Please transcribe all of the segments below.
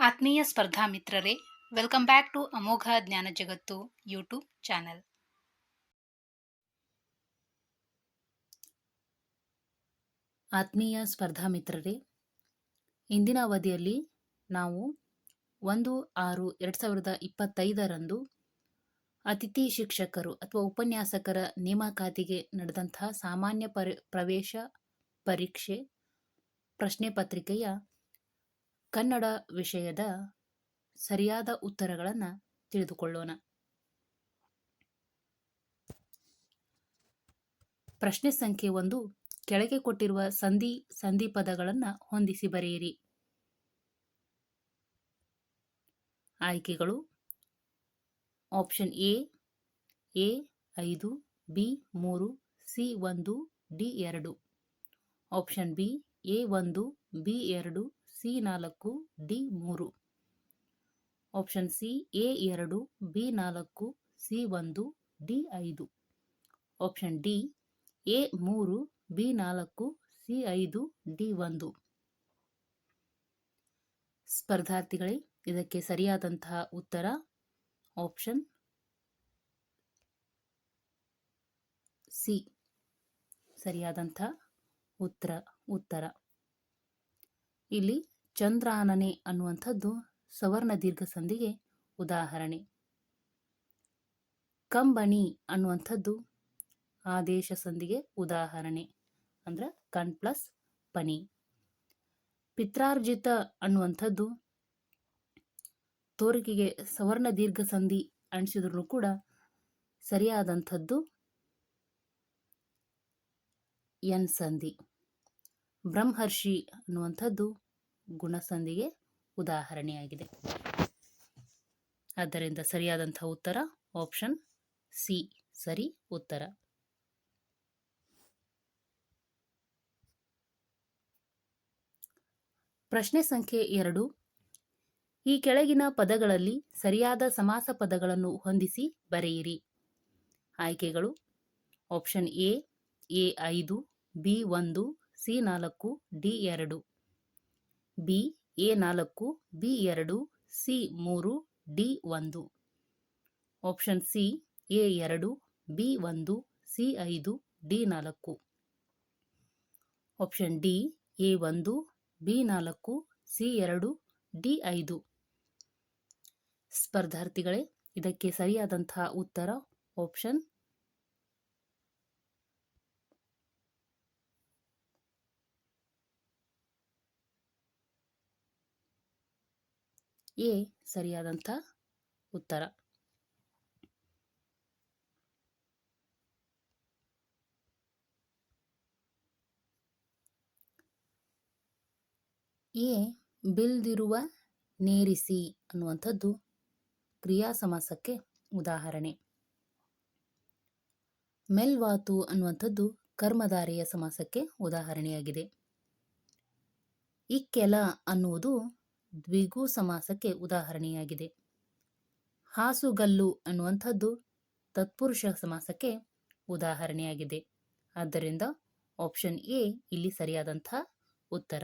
ಆತ್ಮೀಯ ಸ್ಪರ್ಧಾ ಮಿತ್ರರೇ ವೆಲ್ಕಮ್ ಬ್ಯಾಕ್ ಟು ಅಮೋಘ ಜ್ಞಾನ ಜಗತ್ತು ಯೂಟ್ಯೂಬ್ ಚಾನೆಲ್ ಆತ್ಮೀಯ ಸ್ಪರ್ಧಾ ಮಿತ್ರರೇ, ಇಂದಿನ ಅವಧಿಯಲ್ಲಿ ನಾವು ಒಂದು ಆರು ಎರಡು ಸಾವಿರದ ಇಪ್ಪತ್ತೈದರಂದು ಅತಿಥಿ ಶಿಕ್ಷಕರು ಅಥವಾ ಉಪನ್ಯಾಸಕರ ನೇಮಕಾತಿಗೆ ನಡೆದಂತಹ ಸಾಮಾನ್ಯ ಪರಿ, ಪ್ರವೇಶ ಪರೀಕ್ಷೆ ಪ್ರಶ್ನೆ ಪತ್ರಿಕೆಯ ಕನ್ನಡ ವಿಷಯದ ಸರಿಯಾದ ಉತ್ತರಗಳನ್ನು ತಿಳಿದುಕೊಳ್ಳೋಣ. ಪ್ರಶ್ನೆ ಸಂಖ್ಯೆ ಒಂದು, ಕೆಳಗೆ ಕೊಟ್ಟಿರುವ ಸಂಧಿ ಸಂಧಿ ಪದಗಳನ್ನು ಹೊಂದಿಸಿ ಬರೆಯಿರಿ. ಆಯ್ಕೆಗಳು, ಆಪ್ಷನ್ ಎ ಎ ಐದು, ಬಿ ಮೂರು, ಸಿ ಒಂದು, ಡಿ ಎರಡು. ಆಪ್ಷನ್ ಬಿ, ಎ ಒಂದು, ಬಿ ಎರಡು ಸಿ ನಾಲ್ಕು, ಡಿ ಮೂರು. ಆಪ್ಷನ್ ಸಿ ಎ ಎರಡು, ಬಿ ನಾಲ್ಕು, ಸಿ ಒಂದು, ಡಿ ಐದು. ಆಪ್ಷನ್ ಡಿ ಎ ಮೂರು, ಬಿ ನಾಲ್ಕು, ಸಿ ಐದು, ಡಿ ಒಂದು. ಸ್ಪರ್ಧಾರ್ಥಿಗಳೇ, ಇದಕ್ಕೆ ಸರಿಯಾದಂತಹ ಉತ್ತರ. ಆಪ್ಷನ್ ಸಿ ಸರಿಯಾದಂಥ ಉತ್ತರ ಉತ್ತರ. ಇಲ್ಲಿ ಚಂದ್ರಾನನೆ ಅನ್ನುವಂಥದ್ದು ಸವರ್ಣ ದೀರ್ಘ ಸಂಧಿಗೆ ಉದಾಹರಣೆ. ಕಂಬಣಿ ಅನ್ನುವಂಥದ್ದು ಆದೇಶ ಸಂಧಿಗೆ ಉದಾಹರಣೆ. ಅಂದ್ರೆ ಕಣ್ ಪ್ಲಸ್ ಪನಿ. ಪಿತ್ರಾರ್ಜಿತ ಅನ್ನುವಂಥದ್ದು ತೋರಿಕೆಗೆ ಸವರ್ಣ ದೀರ್ಘ ಸಂಧಿ ಅಣಿಸಿದ್ರು ಕೂಡ ಸರಿಯಾದಂಥದ್ದು ಎನ್ ಸಂಧಿ. ಬ್ರಹ್ಮರ್ಷಿ ಅನ್ನುವಂಥದ್ದು ಗುಣಸಂಧಿಗೆ ಉದಾಹರಣೆಯಾಗಿದೆ. ಆದ್ದರಿಂದ ಸರಿಯಾದಂಥ ಉತ್ತರ ಆಪ್ಷನ್ ಸಿ ಸರಿ ಉತ್ತರ. ಪ್ರಶ್ನೆ ಸಂಖ್ಯೆ ಎರಡು, ಈ ಕೆಳಗಿನ ಪದಗಳಲ್ಲಿ ಸರಿಯಾದ ಸಮಾಸ ಪದಗಳನ್ನು ಹೊಂದಿಸಿ ಬರೆಯಿರಿ. ಆಯ್ಕೆಗಳು ಆಪ್ಷನ್ ಎ ಎ ಐದು ಬಿ ಒಂದು ಸಿ ನಾಲ್ಕು ಡಿ ಎರಡು. ಬಿ, ಎ ನಾಲ್ಕು, ಬಿ ಎರಡು, ಸಿ ಮೂರು, ಡಿ ಒಂದು. ಆಪ್ಷನ್ ಸಿ, ಎ ಎರಡು, ಬಿ ಒಂದು, ಸಿ ಐದು, ಡಿ ನಾಲ್ಕು. ಆಪ್ಷನ್ ಡಿ, ಎ ಒಂದು, ಬಿ ನಾಲ್ಕು, ಸಿ ಎರಡು, ಡಿ ಐದು. ಸ್ಪರ್ಧಾರ್ಥಿಗಳೇ, ಇದಕ್ಕೆ ಸರಿಯಾದಂತಹ ಉತ್ತರ, ಆಪ್ಷನ್ ಎ ಸರಿಯಾದಂಥ ಉತ್ತರ. ಎ ಬಿಲ್ದಿರುವ ನೇರಿಸಿ ಅನ್ನುವಂಥದ್ದು ಕ್ರಿಯಾ ಸಮಾಸಕ್ಕೆ ಉದಾಹರಣೆ. ಮೆಲ್ವಾತು ಅನ್ನುವಂಥದ್ದು ಕರ್ಮಧಾರೆಯ ಸಮಾಸಕ್ಕೆ ಉದಾಹರಣೆಯಾಗಿದೆ. ಇಕ್ಕೆಲ ಅನ್ನುವುದು ದ್ವಿಗು ಸಮಾಸಕ್ಕೆ ಉದಾಹರಣೆಯಾಗಿದೆ. ಹಾಸುಗಲ್ಲು ಅನ್ನುವಂಥದ್ದು ತತ್ಪುರುಷ ಸಮಾಸಕ್ಕೆ ಉದಾಹರಣೆಯಾಗಿದೆ. ಆದ್ದರಿಂದ ಆಪ್ಷನ್ ಎ ಇಲ್ಲಿ ಸರಿಯಾದಂಥ ಉತ್ತರ.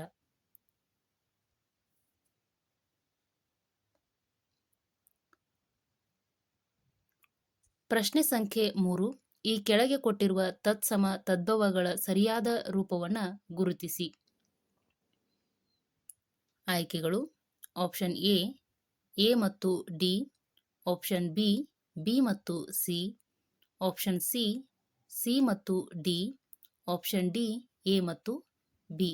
ಪ್ರಶ್ನೆ ಸಂಖ್ಯೆ ಮೂರು. ಈ ಕೆಳಗೆ ಕೊಟ್ಟಿರುವ ತತ್ಸಮ ತದ್ಭವಗಳ ಸರಿಯಾದ ರೂಪವನ್ನು ಗುರುತಿಸಿ. ಆಯ್ಕೆಗಳು. ಆಪ್ಷನ್ ಎ ಎ ಮತ್ತು ಡಿ ಆಪ್ಷನ್ ಬಿ ಬಿ ಮತ್ತು ಸಿ ಆಪ್ಷನ್ ಸಿ ಸಿ ಮತ್ತು ಡಿ ಆಪ್ಷನ್ ಡಿ ಎ ಮತ್ತು ಬಿ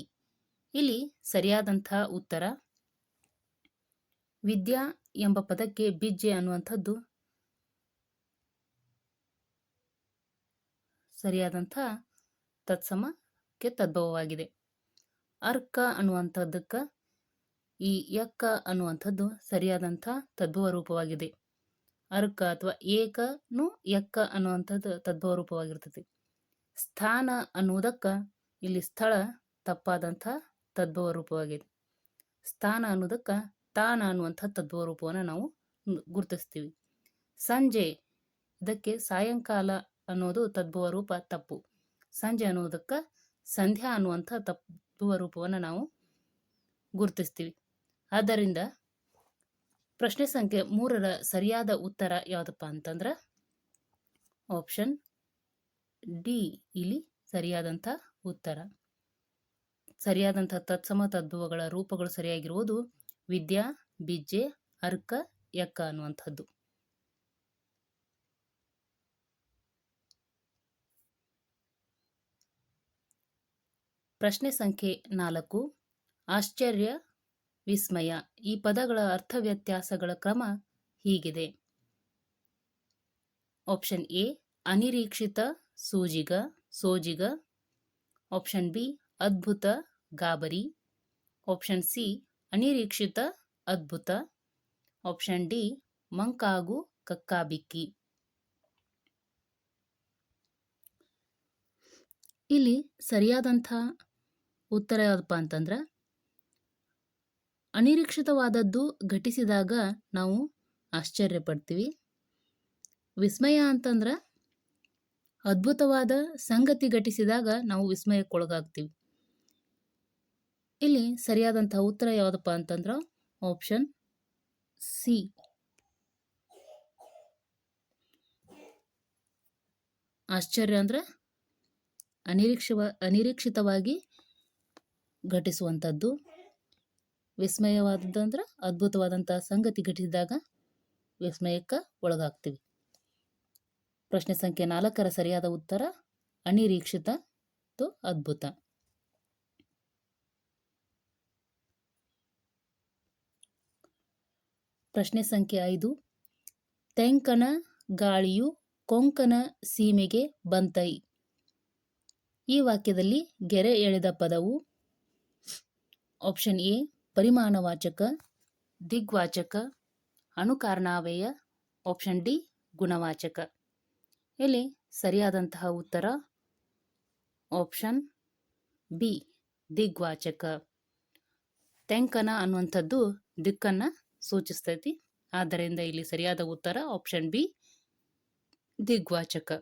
ಇಲ್ಲಿ ಸರಿಯಾದಂಥ ಉತ್ತರ. ವಿದ್ಯಾ ಎಂಬ ಪದಕ್ಕೆ ಬಿಜ್ಜೆ ಅನ್ನುವಂಥದ್ದು ಸರಿಯಾದಂಥ ತತ್ಸಮಕ್ಕೆ ತದ್ಭವವಾಗಿದೆ ಅರ್ಕ ಅನ್ನುವಂಥದ್ದಕ್ಕೆ ಈ ಯಕ್ಕ ಅನ್ನುವಂಥದ್ದು ಸರಿಯಾದಂಥ ತದ್ಭವ ರೂಪವಾಗಿದೆ ಅರ್ಕ ಅಥವಾ ಏಕನು ಯಕ್ಕ ಅನ್ನುವಂಥದ್ದು ತದ್ಭವ ರೂಪವಾಗಿರ್ತದೆ ಸ್ಥಾನ ಅನ್ನುವುದಕ್ಕ ಇಲ್ಲಿ ಸ್ಥಳ ತಪ್ಪಾದಂಥ ತದ್ಭವ ರೂಪವಾಗಿದೆ ಸ್ಥಾನ ಅನ್ನೋದಕ್ಕೆ ತಾನ ಅನ್ನುವಂಥ ತದ್ಭವ ರೂಪವನ್ನು ನಾವು ಗುರುತಿಸ್ತೀವಿ. ಸಂಜೆ ಇದಕ್ಕೆ ಸಾಯಂಕಾಲ ಅನ್ನೋದು ತದ್ಭವ ರೂಪ ತಪ್ಪು. ಸಂಜೆ ಅನ್ನೋದಕ್ಕೆ ಸಂಧ್ಯಾ ಅನ್ನುವಂಥ ತದ್ಭವ ರೂಪವನ್ನು ನಾವು ಗುರುತಿಸ್ತೀವಿ. ಆದ್ದರಿಂದ ಪ್ರಶ್ನೆ ಸಂಖ್ಯೆ ಮೂರರ ಸರಿಯಾದ ಉತ್ತರ ಯಾವುದಪ್ಪ ಅಂತಂದ್ರೆ ಆಪ್ಷನ್ ಡಿ ಇಲ್ಲಿ ಸರಿಯಾದಂಥ ಉತ್ತರ. ಸರಿಯಾದಂಥ ತತ್ಸಮ ತದ್ಭವಗಳ ರೂಪಗಳು ಸರಿಯಾಗಿರುವುದು ವಿದ್ಯಾ ಬಿಜ್ಜೆ ಅರ್ಕ, ಯಕ್ಕ ಅನ್ನುವಂಥದ್ದು. ಪ್ರಶ್ನೆ ಸಂಖ್ಯೆ ನಾಲ್ಕು, ಆಶ್ಚರ್ಯ ವಿಸ್ಮಯ. ಈ ಪದಗಳ ಅರ್ಥ ವ್ಯತ್ಯಾಸಗಳ ಕ್ರಮ ಹೀಗಿದೆ. ಆಪ್ಷನ್ ಎ, ಅನಿರೀಕ್ಷಿತ, ಸೂಜಿಗ, ಸೋಜಿಗ. ಆಪ್ಷನ್ ಬಿ, ಅದ್ಭುತ, ಗಾಬರಿ. ಆಪ್ಷನ್ ಸಿ, ಅನಿರೀಕ್ಷಿತ, ಅದ್ಭುತ. ಆಪ್ಷನ್ ಡಿ, ಮಂಕಾಗು, ಕಕ್ಕಾಬಿಕ್ಕಿ. ಇಲ್ಲಿ ಸರಿಯಾದಂಥ ಉತ್ತರ ಯಾವುದಪ್ಪ ಅಂತಂದ್ರೆ ಅನಿರೀಕ್ಷಿತವಾದದ್ದು ಘಟಿಸಿದಾಗ ನಾವು ಆಶ್ಚರ್ಯ ಪಡ್ತೀವಿ ವಿಸ್ಮಯ ಅಂತಂದ್ರೆ ಅದ್ಭುತವಾದ ಸಂಗತಿ ಘಟಿಸಿದಾಗ ನಾವು ವಿಸ್ಮಯಕ್ಕೊಳಗಾಗ್ತೀವಿ. ಇಲ್ಲಿ ಸರಿಯಾದಂಥ ಉತ್ತರ ಯಾವುದಪ್ಪ ಅಂತಂದ್ರೆ ಆಪ್ಷನ್ ಸಿ ಆಶ್ಚರ್ಯ ಅಂದ್ರೆ ಅನಿರೀಕ್ಷವ ಅನಿರೀಕ್ಷಿತವಾಗಿ ಘಟಿಸುವಂಥದ್ದು. ವಿಸ್ಮಯವಾದದ್ದಂದ್ರೆ ಅದ್ಭುತವಾದಂಥ ಸಂಗತಿ ಘಟಿಸಿದಾಗ ವಿಸ್ಮಯಕ್ಕೆ ಒಳಗಾಗ್ತೀವಿ. ಪ್ರಶ್ನೆ ಸಂಖ್ಯೆ ನಾಲ್ಕರ ಸರಿಯಾದ ಉತ್ತರ ಅನಿರೀಕ್ಷಿತ ಮತ್ತು ಅದ್ಭುತ. ಪ್ರಶ್ನೆ ಸಂಖ್ಯೆ ಐದು ತೆಂಕನ ಗಾಳಿಯು ಕೊಂಕನ ಸೀಮೆಗೆ ಬಂತೈ. ಈ ವಾಕ್ಯದಲ್ಲಿ ಗೆರೆ ಎಳೆದ ಪದವು ಆಪ್ಷನ್ ಎ ಪರಿಮಾಣವಾಚಕ, ದಿಗ್ವಾಚಕ ಅನುಕಾರಣಾವ್ಯಯ ಆಪ್ಷನ್ ಡಿ ಗುಣವಾಚಕ. ಇಲ್ಲಿ ಸರಿಯಾದಂತಹ ಉತ್ತರ ಆಪ್ಷನ್ ಬಿ ದಿಗ್ವಾಚಕ. ತೆಂಕನ ಅನ್ನುವಂಥದ್ದು ದಿಕ್ಕನ್ನು ಸೂಚಿಸ್ತೈತಿ. ಆದ್ದರಿಂದ ಇಲ್ಲಿ ಸರಿಯಾದ ಉತ್ತರ ಆಪ್ಷನ್ ಬಿ ದಿಗ್ವಾಚಕ.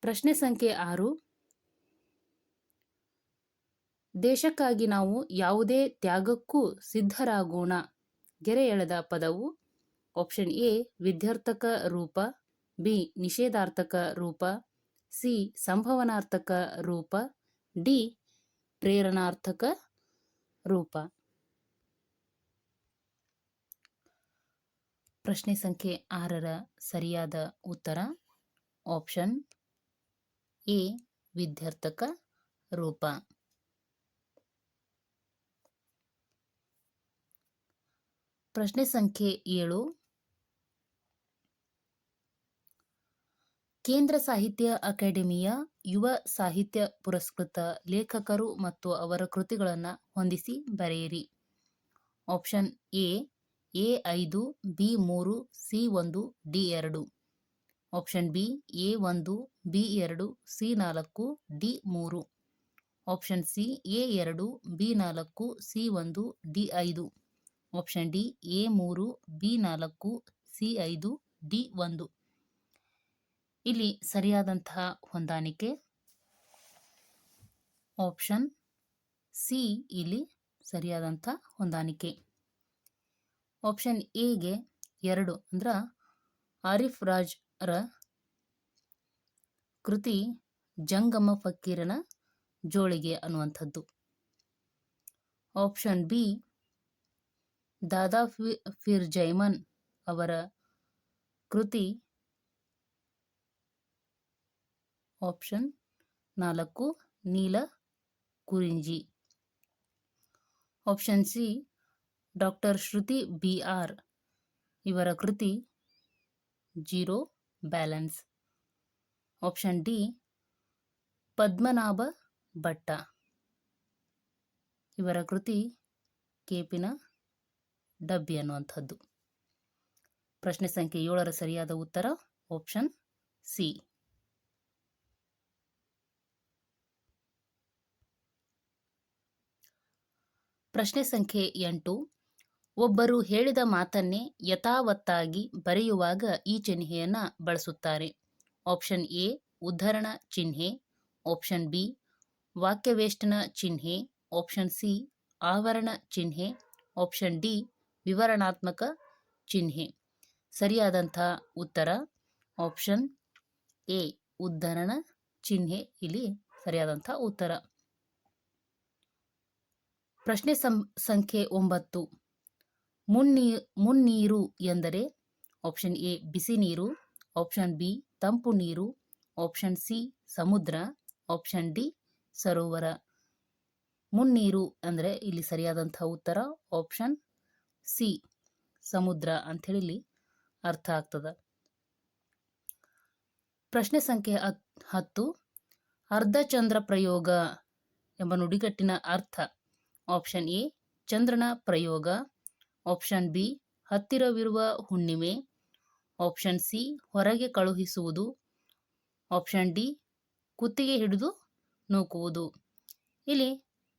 ಪ್ರಶ್ನೆ ಸಂಖ್ಯೆ ಆರು ದೇಶಕ್ಕಾಗಿ ನಾವು ಯಾವುದೇ ತ್ಯಾಗಕ್ಕೂ ಸಿದ್ಧರಾಗೋಣ. ಗೆರೆ ಎಳೆದ ಪದವು ಆಪ್ಷನ್ ಎ ವಿದ್ಯಾರ್ಥಕ ರೂಪ ಬಿ ನಿಷೇಧಾರ್ಥಕ ರೂಪ ಸಿ ಸಂಭವನಾರ್ಥಕ ರೂಪ ಡಿ ಪ್ರೇರಣಾರ್ಥಕ ರೂಪ. ಪ್ರಶ್ನೆ ಸಂಖ್ಯೆ ಆರರ ಸರಿಯಾದ ಉತ್ತರ ಆಪ್ಷನ್ ಎ ವಿದ್ಯಾರ್ಥಕ ರೂಪ. ಪ್ರಶ್ನೆ ಸಂಖ್ಯೆ ಏಳು. ಕೇಂದ್ರ ಸಾಹಿತ್ಯ ಅಕಾಡೆಮಿಯ ಯುವ ಸಾಹಿತ್ಯ ಪುರಸ್ಕೃತ ಲೇಖಕರು ಮತ್ತು ಅವರ ಕೃತಿಗಳನ್ನು ಹೊಂದಿಸಿ ಬರೆಯಿರಿ. ಆಪ್ಷನ್ ಎ ಎ ಐದು, ಬಿ ಮೂರು, ಸಿ ಒಂದು, ಡಿ ಎರಡು. ಆಪ್ಷನ್ ಬಿ, ಎ ಒಂದು, ಬಿ ಎರಡು, ಸಿ ನಾಲ್ಕು, ಡಿ ಮೂರು. ಆಪ್ಷನ್ ಸಿ, ಎ ಎರಡು, ಬಿ ನಾಲ್ಕು, ಸಿ ಒಂದು, ಡಿ ಐದು. ಆಪ್ಷನ್ ಡಿ, ಎ ಮೂರು, ಬಿ ನಾಲ್ಕು, ಸಿ ಐದು, ಡಿ ಒಂದು. ಇಲ್ಲಿ ಸರಿಯಾದಂತಹ ಹೊಂದಾಣಿಕೆ. ಆಪ್ಷನ್ ಸಿ ಇಲ್ಲಿ ಸರಿಯಾದಂಥ ಹೊಂದಾಣಿಕೆ. ಆಪ್ಷನ್ ಎಗೆ ಎರಡು ಅಂದ್ರೆ ಆರಿಫ್ ರಾಜ್ ರ ಕೃತಿ ಜಂಗಮ ಫಕೀರನ ಜೋಳಿಗೆ ಅನ್ನುವಂಥದ್ದು. ಆಪ್ಷನ್ ಬಿ ದಾದಾ ಫಿರ್ ಜೈಮನ್ ಅವರ ಕೃತಿ ಆಪ್ಷನ್ ನಾಲ್ಕು, Neela Kurinji. Option C, doctor Shruti B R ಇವರ ಕೃತಿ zero, balance. Option D, Padmanabha Bhatta ಇವರ ಕೃತಿ ಕೇಪಿನ ಡಬ್ಬಿ ಅನ್ನುವಂಥದ್ದು. ಪ್ರಶ್ನೆ ಸಂಖ್ಯೆ ಏಳರ ಸರಿಯಾದ ಉತ್ತರ ಆಪ್ಷನ್ ಸಿ ಪ್ರಶ್ನೆ ಸಂಖ್ಯೆ ಎಂಟು. ಒಬ್ಬರು ಹೇಳಿದ ಮಾತನ್ನೇ ಯಥಾವತ್ತಾಗಿ ಬರೆಯುವಾಗ ಈ ಚಿಹ್ನೆಯನ್ನು ಬಳಸುತ್ತಾರೆ. ಆಪ್ಷನ್ ಎ ಉದ್ಧರಣ ಚಿಹ್ನೆ. ಆಪ್ಷನ್ ಬಿ ವಾಕ್ಯವೇಷ್ಟನ ಚಿಹ್ನೆ. ಆಪ್ಷನ್ ಸಿ ಆವರಣ ಚಿಹ್ನೆ. ಆಪ್ಷನ್ ಡಿ ವಿವರಣಾತ್ಮಕ ಚಿಹ್ನೆ. ಸರಿಯಾದಂಥ ಉತ್ತರ ಆಪ್ಷನ್ ಎ ಉದ್ಧರಣ ಚಿಹ್ನೆ. ಇಲ್ಲಿ ಸರಿಯಾದಂಥ ಉತ್ತರ. ಪ್ರಶ್ನೆ ಸಂ, ಸಂಖ್ಯೆ ಒಂಬತ್ತು. ಮುನ್ನೀ, ಮುನ್ನೀರು ಎಂದರೆ ಆಪ್ಷನ್ ಎ ಬಿಸಿ ನೀರು ಆಪ್ಷನ್ ಬಿ ತಂಪು ನೀರು ಆಪ್ಷನ್ ಸಿ ಸಮುದ್ರ ಆಪ್ಷನ್ ಡಿ ಸರೋವರ. ಮುನ್ನೀರು ಅಂದರೆ ಇಲ್ಲಿ ಸರಿಯಾದಂಥ ಉತ್ತರ ಆಪ್ಷನ್ ಸಿ, ಸಮುದ್ರ ಅಂಥೇಳಿ ಇಲ್ಲಿ ಅರ್ಥ ಆಗ್ತದ. ಪ್ರಶ್ನೆ ಸಂಖ್ಯೆ ಹತ್, ಹತ್ತು ಅರ್ಧಚಂದ್ರ ಪ್ರಯೋಗ ಎಂಬ ನುಡಿಗಟ್ಟಿನ ಅರ್ಥ. ಆಪ್ಷನ್ ಎ, ಚಂದ್ರನ ಪ್ರಯೋಗ. ಆಪ್ಷನ್ ಬಿ, ಹತ್ತಿರವಿರುವ ಹುಣ್ಣಿಮೆ. ಆಪ್ಷನ್ ಸಿ, ಹೊರಗೆ ಕಳುಹಿಸುವುದು. ಆಪ್ಷನ್ ಡಿ, ಕುತ್ತಿಗೆ ಹಿಡಿದು ನೂಕುವುದು. ಇಲ್ಲಿ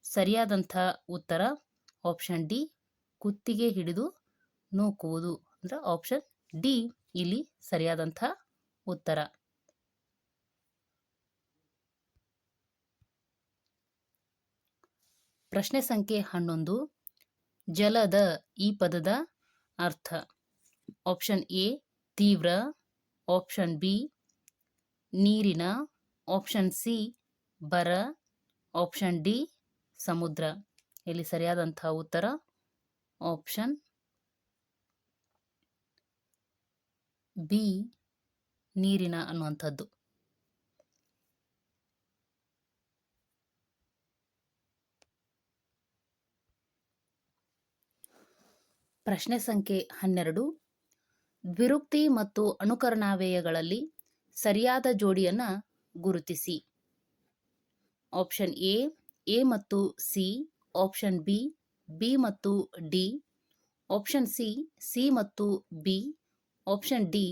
ಸರಿಯಾದಂಥ ಉತ್ತರ ಆಪ್ಷನ್ ಡಿ ಕುತ್ತಿಗೆ ಹಿಡಿದು ನೂಕುವುದು ಅಂದ್ರೆ ಆಪ್ಷನ್ ಡಿ ಇಲ್ಲಿ ಸರಿಯಾದಂಥ ಉತ್ತರ. ಪ್ರಶ್ನೆ ಸಂಖ್ಯೆ ಹನ್ನೊಂದು. ಜಲದ ಈ ಪದದ ಅರ್ಥ. ಆಪ್ಷನ್ ಎ ತೀವ್ರ. ಆಪ್ಷನ್ ಬಿ ನೀರಿನ. ಆಪ್ಷನ್ ಸಿ ಬರ. ಆಪ್ಷನ್ ಡಿ ಸಮುದ್ರ. ಇಲ್ಲಿ ಸರಿಯಾದಂಥ ಉತ್ತರ. ಆಪ್ಷನ್ ಬಿ ನೀರಿನ ಅನ್ನುವಂಥದ್ದು. ಪ್ರಶ್ನೆ ಸಂಖ್ಯೆ ಹನ್ನೆರಡು ದ್ವಿರುಕ್ತಿ ಮತ್ತು ಅನುಕರಣಾವ್ಯಯಗಳಲ್ಲಿ ಸರಿಯಾದ ಜೋಡಿಯನ್ನು ಗುರುತಿಸಿ. ಆಪ್ಷನ್ ಎ ಎ ಮತ್ತು ಸಿ, ಆಪ್ಷನ್ ಬಿ ಬಿ ಮತ್ತು ಡಿ ಆಪ್ಷನ್ ಸಿ ಸಿ ಮತ್ತು ಬಿ ಆಪ್ಷನ್ ಡಿ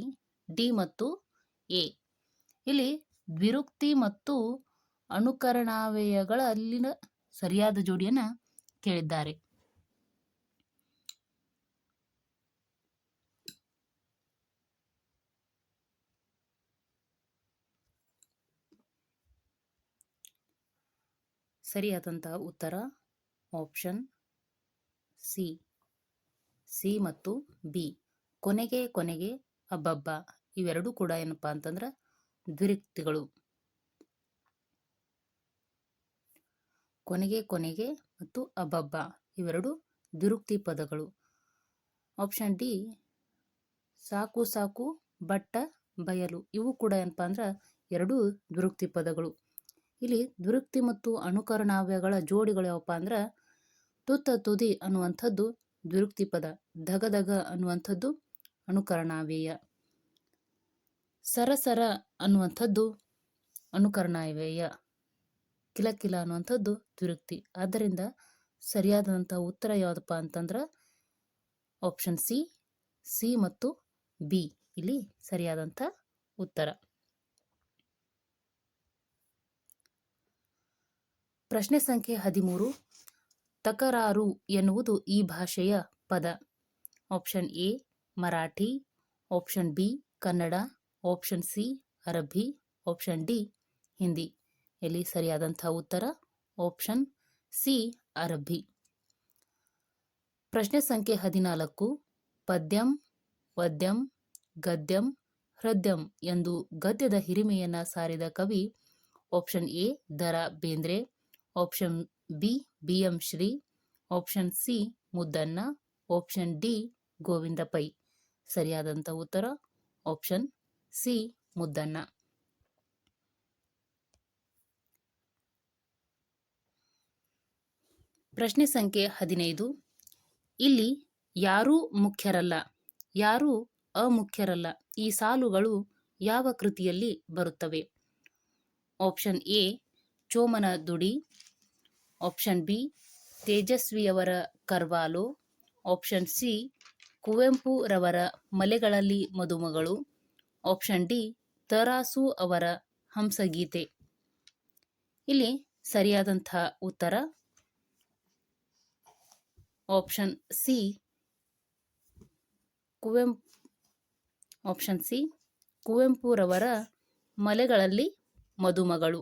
ಡಿ ಮತ್ತು ಎ ಇಲ್ಲಿ ದ್ವಿರುಕ್ತಿ ಮತ್ತು ಅನುಕರಣಾವ್ಯಯಗಳಲ್ಲಿನ ಸರಿಯಾದ ಜೋಡಿಯನ್ನು ಕೇಳಿದ್ದಾರೆ. ಸರಿಯಾದಂತಹ ಉತ್ತರ ಆಪ್ಷನ್ ಸಿ. ಸಿ ಮತ್ತು ಬಿ. ಕೊನೆಗೆ ಕೊನೆಗೆ ಅಬ್ಬಬ್ಬ. ಇವೆರಡೂ ಕೂಡ ಏನಪ್ಪ ಅಂತಂದ್ರೆ ದ್ವಿರುಕ್ತಿಗಳು. ಕೊನೆಗೆ ಕೊನೆಗೆ ಮತ್ತು ಅಬ್ಬಬ್ಬ. ಇವೆರಡು ದ್ವಿರುಕ್ತಿ ಪದಗಳು. ಆಪ್ಷನ್ ಡಿ, ಸಾಕು ಸಾಕು ಬಟ್ಟ ಬಯಲು. ಇವು ಕೂಡ ಏನಪ್ಪ ಅಂದ್ರೆ ಎರಡು ದ್ವಿರುಕ್ತಿ ಪದಗಳು. ಇಲ್ಲಿ ದ್ವಿರುಕ್ತಿ ಮತ್ತು ಅನುಕರಣಾವ್ಯಗಳ ಜೋಡಿಗಳು ಯಾವಪ್ಪ ಅಂದ್ರೆ ತುತ್ತ ತುದಿ ಅನ್ನುವಂಥದ್ದು ದ್ವಿರುಕ್ತಿ ಪದ ಧಗಧಗ ಅನ್ನುವಂಥದ್ದು ಅನುಕರಣಾವ್ಯಯ. ಸರಸರ ಅನ್ನುವಂಥದ್ದು ಅನುಕರಣಾವ್ಯಯ. ಕಿಲಕಿಲ ಅನ್ನುವಂಥದ್ದು ದ್ವಿರುಕ್ತಿ. ಆದ್ದರಿಂದ ಸರಿಯಾದಂಥ ಉತ್ತರ ಯಾವುದಪ್ಪ ಅಂತಂದ್ರೆ ಆಪ್ಷನ್ ಸಿ ಸಿ ಮತ್ತು ಬಿ ಇಲ್ಲಿ ಸರಿಯಾದಂಥ ಉತ್ತರ. ಪ್ರಶ್ನೆ ಸಂಖ್ಯೆ ಹದಿಮೂರು. ತಕರಾರು ಎನ್ನುವುದು ಈ ಭಾಷೆಯ ಪದ. Option A, Marathi. Option B, Kannada. Option C, ಅರಬ್ಬಿ. Option D, Hindi. ಇಲ್ಲಿ ಸರಿಯಾದಂಥ ಉತ್ತರ? ಆಪ್ಷನ್ ಸಿ, ಅರಬ್ಬಿ. ಪ್ರಶ್ನೆ ಸಂಖ್ಯೆ ಹದಿನಾಲ್ಕು, ಪದ್ಯಂ ಪದ್ಯಂ ಗದ್ಯಂ, ಹೃದ್ಯಂ ಎಂದು ಗದ್ಯದ ಹಿರಿಮೆಯನ್ನು ಸಾರಿದ ಕವಿ option A Da Ra Bendre. Option B B M Shri, option C, Muddanna, option D Govinda Pai ಸರಿಯಾದಂಥ ಉತ್ತರ, ಆಪ್ಷನ್ ಸಿ, ಮುದ್ದಣ್ಣ. ಪ್ರಶ್ನೆ ಸಂಖ್ಯೆ ಹದಿನೈದು. ಇಲ್ಲಿ ಯಾರೂ ಮುಖ್ಯರಲ್ಲ, ಯಾರೂ ಅಮುಖ್ಯರಲ್ಲ. ಈ ಸಾಲುಗಳು ಯಾವ ಕೃತಿಯಲ್ಲಿ ಬರುತ್ತವೆ? Option A Chomana Dudi option B ತೇಜಸ್ವಿಯವರ Karvalo option C ಕುವೆಂಪುರವರ ಮಲೆಗಳಲ್ಲಿ ಮದುಮಗಳು ಆಪ್ಷನ್ ಡಿ ತರಾಸು ಅವರ ಹಂಸಗೀತೆ ಇಲ್ಲಿ ಸರಿಯಾದಂಥ ಉತ್ತರ option C Kuvempu option C ಕುವೆಂಪುರವರ ಮಲೆಗಳಲ್ಲಿ ಮದುಮಗಳು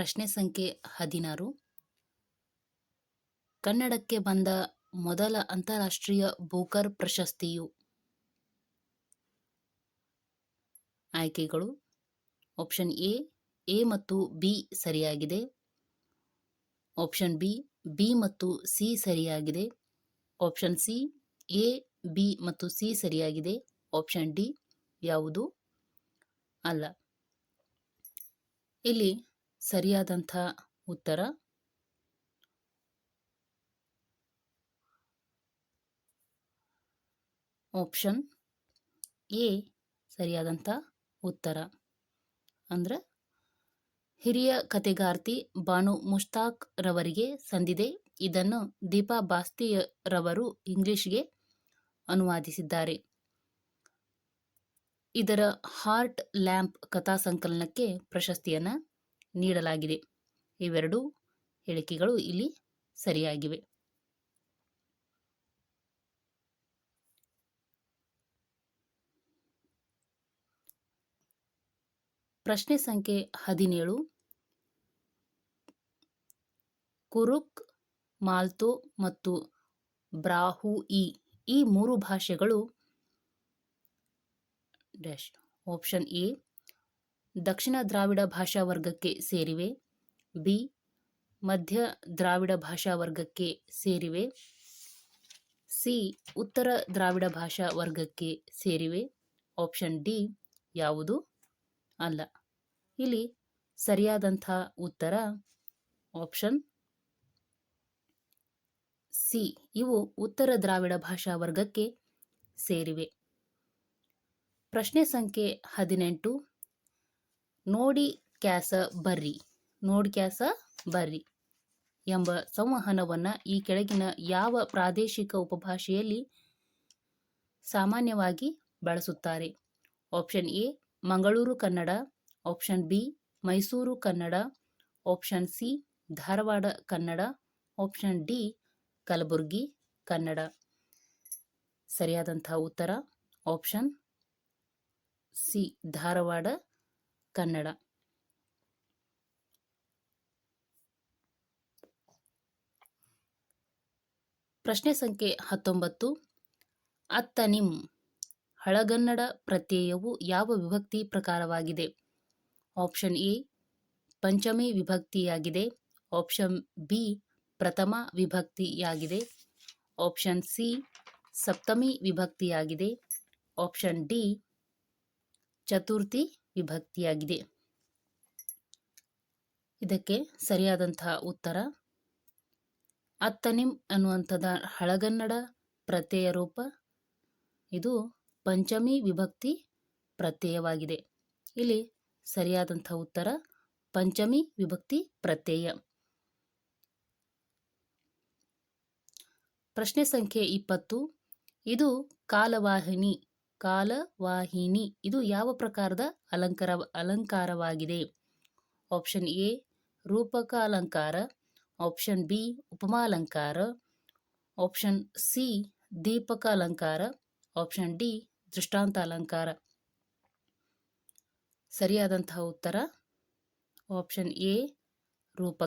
ಪ್ರಶ್ನೆ ಸಂಖ್ಯೆ ಹದಿನಾರು. ಕನ್ನಡಕ್ಕೆ ಬಂದ ಮೊದಲ ಅಂತಾರಾಷ್ಟ್ರೀಯ ಬೂಕರ್ ಪ್ರಶಸ್ತಿಯು. ಆಯ್ಕೆಗಳು. ಆಪ್ಷನ್ ಎ ಎ ಮತ್ತು ಬಿ ಸರಿಯಾಗಿದೆ. ಆಪ್ಷನ್ ಬಿ ಬಿ ಮತ್ತು ಸಿ ಸರಿಯಾಗಿದೆ. ಆಪ್ಷನ್ ಸಿ, ಎ, ಬಿ ಮತ್ತು ಸಿ ಸರಿಯಾಗಿದೆ. ಆಪ್ಷನ್ ಡಿ, ಯಾವುದು? ಅಲ್ಲ. ಇಲ್ಲಿ ಸರಿಯಾದಂಥ ಉತ್ತರ? ಆಪ್ಷನ್ ಎ ಸರಿಯಾದಂಥ ಉತ್ತರ. ಅಂದ್ರೆ, ಹಿರಿಯ ಕಥೆಗಾರ್ತಿ ಬಾನು ಮುಷ್ತಾಕ್ ರವರಿಗೆ ಸಂದಿದೆ. ಇದನ್ನು ದೀಪಾ ಬಾಸ್ತಿಯರವರು ಇಂಗ್ಲಿಷ್ಗೆ ಅನುವಾದಿಸಿದ್ದಾರೆ. ಇದರ ಹಾರ್ಟ್ ಲ್ಯಾಂಪ್ ಕಥಾ ಸಂಕಲನಕ್ಕೆ ಪ್ರಶಸ್ತಿಯನ್ನು ನೀಡಲಾಗಿದೆ. ಇವೆರಡೂ ಹೇಳಿಕೆಗಳು ಇಲ್ಲಿ ಸರಿಯಾಗಿವೆ. ಪ್ರಶ್ನೆ ಸಂಖ್ಯೆ ಹದಿನೇಳು. ಕುರುಕ್, ಮಾಲ್ತೋ ಮತ್ತು ಬ್ರಾಹುಇ ಈ ಮೂರು ಭಾಷೆಗಳು, ಡ್ಯಾಶ್, ಆಪ್ಷನ್ ಎ ದಕ್ಷಿಣ ದ್ರಾವಿಡ ಭಾಷಾ ವರ್ಗಕ್ಕೆ ಸೇರಿವೆ. ಬಿ, ಮಧ್ಯ ದ್ರಾವಿಡ ಭಾಷಾ ವರ್ಗಕ್ಕೆ ಸೇರಿವೆ. ಸಿ, ಉತ್ತರ ದ್ರಾವಿಡ ಭಾಷಾ ವರ್ಗಕ್ಕೆ ಸೇರಿವೆ. ಆಪ್ಷನ್ ಡಿ, ಯಾವುದು? ಅಲ್ಲ. ಇಲ್ಲಿ ಸರಿಯಾದಂಥ ಉತ್ತರ. ಆಪ್ಷನ್ ಸಿ, ಇವು ಉತ್ತರ ದ್ರಾವಿಡ ಭಾಷಾ ವರ್ಗಕ್ಕೆ ಸೇರಿವೆ. ಪ್ರಶ್ನೆ ಸಂಖ್ಯೆ ಹದಿನೆಂಟು. ನೋಡಿ ಕ್ಯಾಸ ಬರ್ರಿ, ನೋಡಿ ಕ್ಯಾಸ ಬರ್ರಿ ಎಂಬ ಸಂವಹನವನ್ನು ಈ ಕೆಳಗಿನ ಯಾವ ಪ್ರಾದೇಶಿಕ ಉಪಭಾಷೆಯಲ್ಲಿ ಸಾಮಾನ್ಯವಾಗಿ ಬಳಸುತ್ತಾರೆ? Option A Mangaluru Kannada option B Mysuru Kannada option C Dharwad Kannada option D Kalaburagi Kannada. ಸರಿಯಾದಂಥ ಉತ್ತರ ಆಪ್ಷನ್ ಸಿ ಧಾರವಾಡ ಕನ್ನಡ. ಪ್ರಶ್ನೆ ಸಂಖ್ಯೆ ಹತ್ತೊಂಬತ್ತು. ಅತ್ತನಿಂ ಹಳಗನ್ನಡ ಪ್ರತ್ಯಯವು ಯಾವ ವಿಭಕ್ತಿ ಪ್ರಕಾರವಾಗಿದೆ? ಆಪ್ಷನ್ ಎ, ಪಂಚಮಿ ವಿಭಕ್ತಿಯಾಗಿದೆ. ಆಪ್ಷನ್ ಬಿ, ಪ್ರಥಮ ವಿಭಕ್ತಿಯಾಗಿದೆ. ಆಪ್ಷನ್ ಸಿ, ಸಪ್ತಮಿ ವಿಭಕ್ತಿಯಾಗಿದೆ. ಆಪ್ಷನ್ ಡಿ, ಚತುರ್ಥಿ ವಿಭಕ್ತಿಯಾಗಿದೆ. ಇದಕ್ಕೆ ಸರಿಯಾದಂತಹ ಉತ್ತರ ಅತ್ತನಿಂ ಅನ್ನುವಂಥದ ಹಳಗನ್ನಡ ಪ್ರತ್ಯಯ ರೂಪ. ಇದು ಪಂಚಮಿ ವಿಭಕ್ತಿ ಪ್ರತ್ಯಯವಾಗಿದೆ. ಇಲ್ಲಿ ಸರಿಯಾದಂಥ ಉತ್ತರ, ಪಂಚಮಿ ವಿಭಕ್ತಿ ಪ್ರತ್ಯಯ. ಪ್ರಶ್ನೆ ಸಂಖ್ಯೆ ಇಪ್ಪತ್ತು, ಇದು ಕಾಲವಾಹಿನಿ. ಕಾಲವಾಹಿನಿ. ಇದು ಯಾವ ಪ್ರಕಾರದ ಅಲಂಕಾರ ಅಲಂಕಾರವಾಗಿದೆ? ಆಪ್ಷನ್ ಎ ರೂಪಕ ಅಲಂಕಾರ ಆಪ್ಷನ್ ಬಿ, ಉಪಮಾಲಂಕಾರ. ಆಪ್ಷನ್ ಸಿ ದೀಪಕ ಅಲಂಕಾರ ಆಪ್ಷನ್ ಡಿ ದೃಷ್ಟಾಂತ ಅಲಂಕಾರ ಸರಿಯಾದಂತಹ ಉತ್ತರ? ಆಪ್ಷನ್ ಎ, ರೂಪ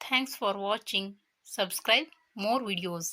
thanks for watching subscribe more videos